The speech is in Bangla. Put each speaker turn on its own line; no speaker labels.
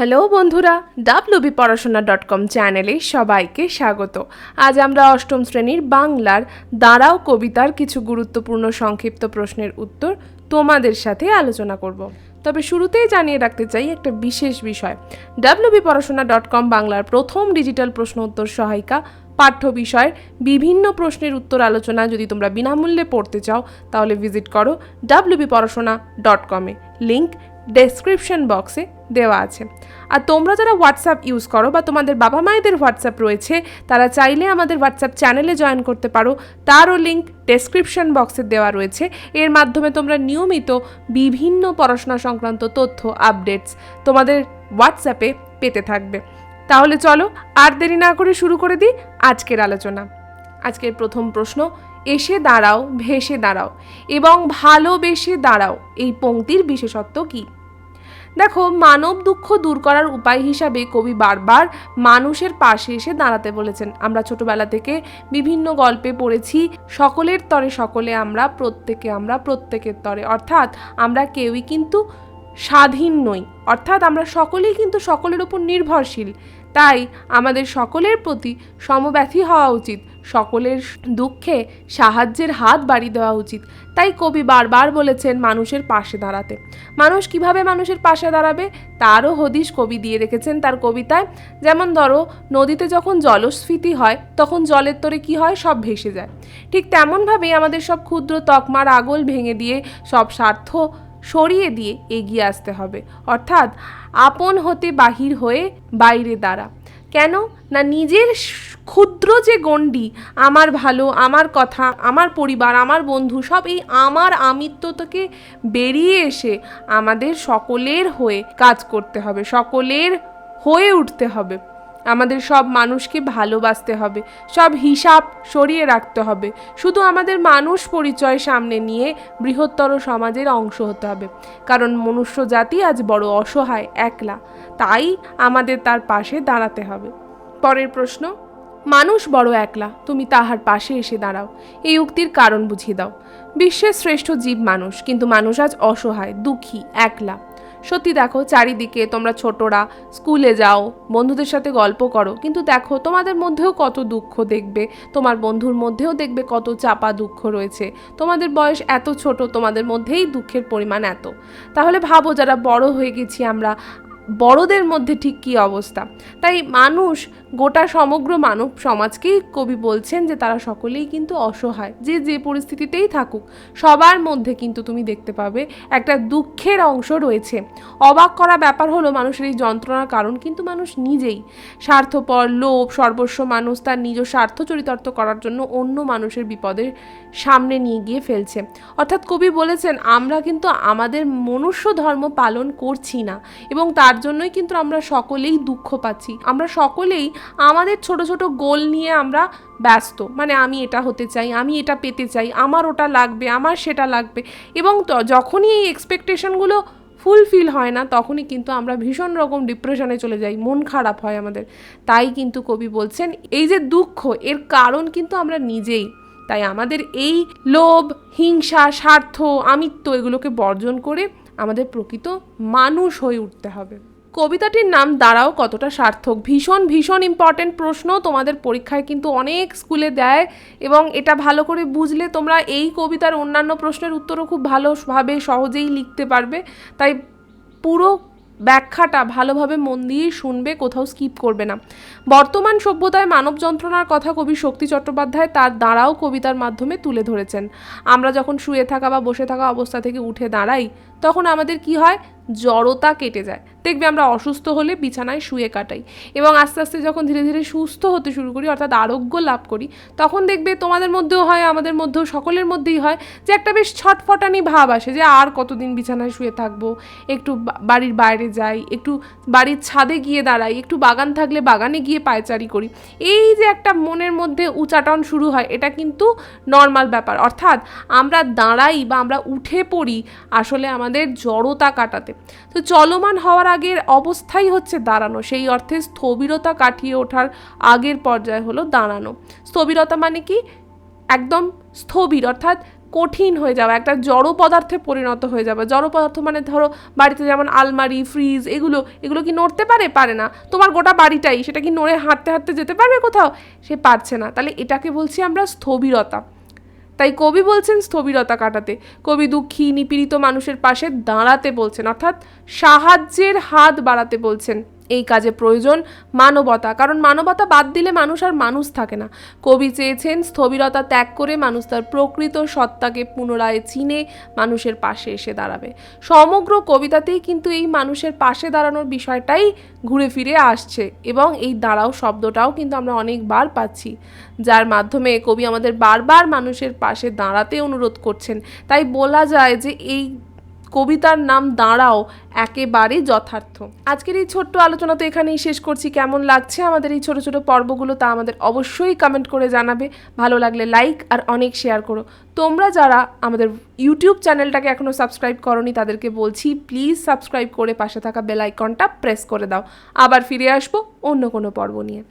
হ্যালো বন্ধুরা ডাব্লুবি পড়াশোনা ডট কম চ্যানেলে সবাইকে স্বাগত। আজ আমরা অষ্টম শ্রেণির বাংলার দাঁড়াও কবিতার কিছু গুরুত্বপূর্ণ সংক্ষিপ্ত প্রশ্নের উত্তর তোমাদের সাথে আলোচনা করব। তবে শুরুতেই জানিয়ে রাখতে চাই একটা বিশেষ বিষয়। ডাব্লুবি পড়াশোনা ডট কম বাংলার প্রথম ডিজিটাল প্রশ্ন উত্তর সহায়িকা পাঠ্য বিষয়ের বিভিন্ন প্রশ্নের উত্তর আলোচনা যদি তোমরা বিনামূল্যে পড়তে চাও, তাহলে ভিজিট করো ডাব্লিউবি পড়াশোনা ডট কমে লিঙ্ক ডেসক্রিপশন বক্সে দেওয়া আছে। আর তোমরা যারা হোয়াটসঅ্যাপ ইউজ করো বা তোমাদের বাবা মায়েদের হোয়াটসঅ্যাপ রয়েছে, তারা চাইলে আমাদের হোয়াটসঅ্যাপ চ্যানেলে জয়েন করতে পারো। তারও লিঙ্ক ডেসক্রিপশন বক্সে দেওয়া রয়েছে। এর মাধ্যমে তোমরা নিয়মিত বিভিন্ন পড়াশোনা সংক্রান্ত তথ্য আপডেটস তোমাদের হোয়াটসঅ্যাপে পেতে থাকবে। তাহলে চলো আর দেরি না করে শুরু করে দিই আজকের আলোচনা। আজকের প্রথম প্রশ্ন এসে দাঁড়াও, ভেসে দাঁড়াও এবং ভালোবেসে দাঁড়াও, এই পংক্তির বিশেষত্ব কী? দেখো, মানব দুঃখ দূর করার উপায় হিসাবে কবি বারবার মানুষের পাশে এসে দাঁড়াতে বলেছেন। আমরা ছোটবেলা থেকে বিভিন্ন গল্পে পড়েছি, সকলের তরে সকলে আমরা, প্রত্যেকে আমরা প্রত্যেকের তরে। অর্থাৎ আমরা কেউই কিন্তু স্বাধীন নই। অর্থাৎ আমরা সকলেই কিন্তু সকলের উপর নির্ভরশীল। তাই আমাদের সকলের প্রতি সমব্যথী হওয়া উচিত। সকলের দুঃখে সাহায্যের হাত বাড়িয়ে দেওয়া উচিত। তাই কবি বারবার বলেছেন মানুষের পাশে দাঁড়াতে। মানুষ কীভাবে মানুষের পাশে দাঁড়াবে? তারও হদিশ কবি দিয়ে রেখেছেন তার কবিতায়। যেমন ধরো, নদীতে যখন জলস্ফীতি হয়, তখন জলের তরে কি হয়? সব ভেসে যায়। ঠিক তেমনভাবেই আমাদের সব ক্ষুদ্র তকমার আগল ভেঙে দিয়ে সব স্বার্থ সরিয়ে দিয়ে এগিয়ে আসতে হবে। অর্থাৎ আপন হতে বাহির হয়ে বাইরে দাঁড়া। কেন? না নিজের ক্ষুদ্র যে গণ্ডি, আমার ভালো, আমার কথা, আমার পরিবার, আমার বন্ধু, সব এই আমার আমিত্ব থেকে বেরিয়ে এসে আমাদের সকলের হয়ে কাজ করতে হবে, সকলের হয়ে উঠতে হবে। আমাদের সব মানুষকে ভালোবাসতে হবে, সব হিসাব সরিয়ে রাখতে হবে। শুধু আমাদের মানুষ পরিচয় সামনে নিয়ে বৃহত্তর সমাজের অংশ হতে হবে। কারণ মনুষ্য জাতি আজ বড় অসহায়, একলা। তাই আমাদের তার পাশে দাঁড়াতে হবে। পরের প্রশ্ন, মানুষ বড় একলা, তুমি তাহার পাশে এসে দাঁড়াও। এই উক্তির কারণ বুঝিয়ে দাও। বিশ্বের শ্রেষ্ঠ জীব মানুষ, কিন্তু মানুষ আজ অসহায়, দুঃখী, একলা। সত্যি দেখো, চারিদিকে তোমরা ছোটরা, স্কুলে যাও, বন্ধুদের সাথে গল্প করো, কিন্তু দেখো, তোমাদের মধ্যেও কত দুঃখ দেখবে, তোমার বন্ধুর মধ্যেও দেখবে কত চাপা দুঃখ রয়েছে, তোমাদের বয়স এত ছোট, তোমাদের মধ্যেই দুঃখের পরিমাণ এত। তাহলে ভাবো, যারা বড় হয়ে গেছি আমরা, বড়দের মধ্যে ঠিক কী অবস্থা? তাই মানুষ গোটা সমগ্র মানব সমাজকেই কবি বলছেন যে তারা সকলেই কিন্তু অসহায়, যে যে পরিস্থিতিতেই থাকুক, সবার মধ্যে কিন্তু তুমি দেখতে পাবে একটা দুঃখের অংশ রয়েছে। অবাক করা ব্যাপার হলো মানুষের এই যন্ত্রণার কারণ কিন্তু মানুষ নিজেই। স্বার্থপর, লোভ, সর্বস্ব মানুষ তার নিজ স্বার্থ চরিতার্থ করার জন্য অন্য মানুষের বিপদের সামনে নিয়ে গিয়ে ফেলছে। অর্থাৎ কবি বলেছেন, আমরা কিন্তু আমাদের মনুষ্য ধর্ম পালন করছি না এবং তার জন্যই কিন্তু আমরা সকলেই দুঃখ পাচ্ছি। আমরা সকলেই আমাদের ছোট ছোট গোল নিয়ে আমরা ব্যস্ত। মানে আমি এটা হতে চাই, আমি এটা পেতে চাই, আমার ওটা লাগবে, আমার সেটা লাগবে। এবং যখনই এই এক্সপেকটেশনগুলো ফুলফিল হয় না, তখনই কিন্তু আমরা ভীষণ রকম ডিপ্রেশনে চলে যাই, মন খারাপ হয় আমাদের। তাই কিন্তু কবি বলছেন, এই যে দুঃখ, এর কারণ কিন্তু আমরা নিজেই। তাই আমাদের এই লোভ, হিংসা, স্বার্থ, আমিত্ব এগুলোকে বর্জন করে আমাদের প্রকৃত মানুষ হয়ে উঠতে হবে। কবিতাটির নাম দাঁড়াও কতটা সার্থক। ভীষণ ভীষণ ইম্পর্টেন্ট প্রশ্ন তোমাদের পরীক্ষায় কিন্তু অনেক স্কুলে দেয় এবং এটা ভালো করে বুঝলে তোমরা এই কবিতার অন্যান্য প্রশ্নের উত্তরও খুব ভালোভাবে সহজেই লিখতে পারবে। তাই পুরো ব্যাখ্যাটা ভালোভাবে মন দিয়ে শুনবে, কোথাও স্কিপ করবে না। বর্তমান সভ্যতায় মানব যন্ত্রণার কথা কবি শক্তি চট্টোপাধ্যায় তার দাঁড়াও কবিতার মাধ্যমে তুলে ধরেছেন। আমরা যখন শুয়ে থাকা বা বসে থাকা অবস্থা থেকে উঠে দাঁড়াই, তখন আমাদের কি হয়? জড়তা কেটে যায়। দেখবে আমরা অসুস্থ হলে বিছানায় শুয়ে কাটাই এবং আস্তে আস্তে যখন ধীরে ধীরে সুস্থ হতে শুরু করি, অর্থাৎ আরোগ্য লাভ করি, তখন দেখবে তোমাদের মধ্যেও হয়, আমাদের মধ্যেও সকলের মধ্যেই হয় যে একটা বেশ ছটফটানি ভাব আসে যে আর কতদিন বিছানায় শুয়ে থাকব, একটু বাড়ির বাইরে যাই, একটু বাড়ির ছাদে গিয়ে দাঁড়াই, একটু বাগান থাকলে বাগানে গিয়ে পায়চারি করি। এই যে একটা মনের মধ্যে উচাটন শুরু হয়, এটা কিন্তু নর্মাল ব্যাপার। অর্থাৎ আমরা দাঁড়াই বা আমরা উঠে পড়ি, আসলে আমাদের জড়তা কাটাতে। তো চলমান হওয়ার আগের অবস্থাই হচ্ছে দাঁড়ানো। সেই অর্থে স্থবিরতা কাটিয়ে ওঠার আগের পর্যায় হলো দাঁড়ানো। স্থবিরতা মানে কি? একদম স্থবির, অর্থাৎ কঠিন হয়ে যাওয়া, একটা জড় পদার্থে পরিণত হয়ে যাবে জড় পদার্থ মানে ধরো বাড়িতে যেমন আলমারি, ফ্রিজ, এগুলো এগুলো কি নড়তে পারে? পারে না। তোমার গোটা বাড়িটাই, সেটা কি নড়ে হাঁটতে হাঁটতে যেতে পারবে কোথাও? সে পারছে না। তাহলে এটাকে বলছি আমরা স্থবিরতা। তাই কবি বলছেন স্থবিরতা কাটাতে। কবি দুঃখী, নিপীড়িত মানুষের পাশে দাঁড়াতে বলছেন, অর্থাৎ সাহায্যের হাত বাড়াতে বলছেন। এই কাজে প্রয়োজন মানবতা। কারণ মানবতা বাদ দিলে মানুষ আর মানুষ থাকে না। কবি চেয়েছেন স্থবিরতা ত্যাগ করে মানুষ তার প্রকৃত সত্তাকে পুনরায় চিনে মানুষের পাশে এসে দাঁড়াবে। সমগ্র কবিতাতেই কিন্তু এই মানুষের পাশে দাঁড়ানোর বিষয়টাই ঘুরে ফিরে আসছে এবং এই দাঁড়াও শব্দটাও কিন্তু আমরা অনেকবার পাচ্ছি। যার মাধ্যমে কবি আমাদের বারবার মানুষের পাশে দাঁড়াতে অনুরোধ করছেন। তাই বলা যায় যে এই কবিতার নাম দাঁড়াও, একেবারে যথার্থ। আজকের এই ছোট্ট আলোচনা তো এখানেই শেষ করছি। কেমন লাগছে আমাদের এই ছোট ছোট পর্বগুলো তা আমাদের অবশ্যই কমেন্ট করে জানাবে। ভালো লাগলে লাইক আর অনেক শেয়ার করো। তোমরা যারা আমাদের ইউটিউব চ্যানেলটাকে এখনও সাবস্ক্রাইব করনি, তাদেরকে বলছি প্লিজ সাবস্ক্রাইব করে পাশে থাকা বেল আইকনটা প্রেস করে দাও। আবার ফিরে আসব অন্য কোনো পর্ব নিয়ে।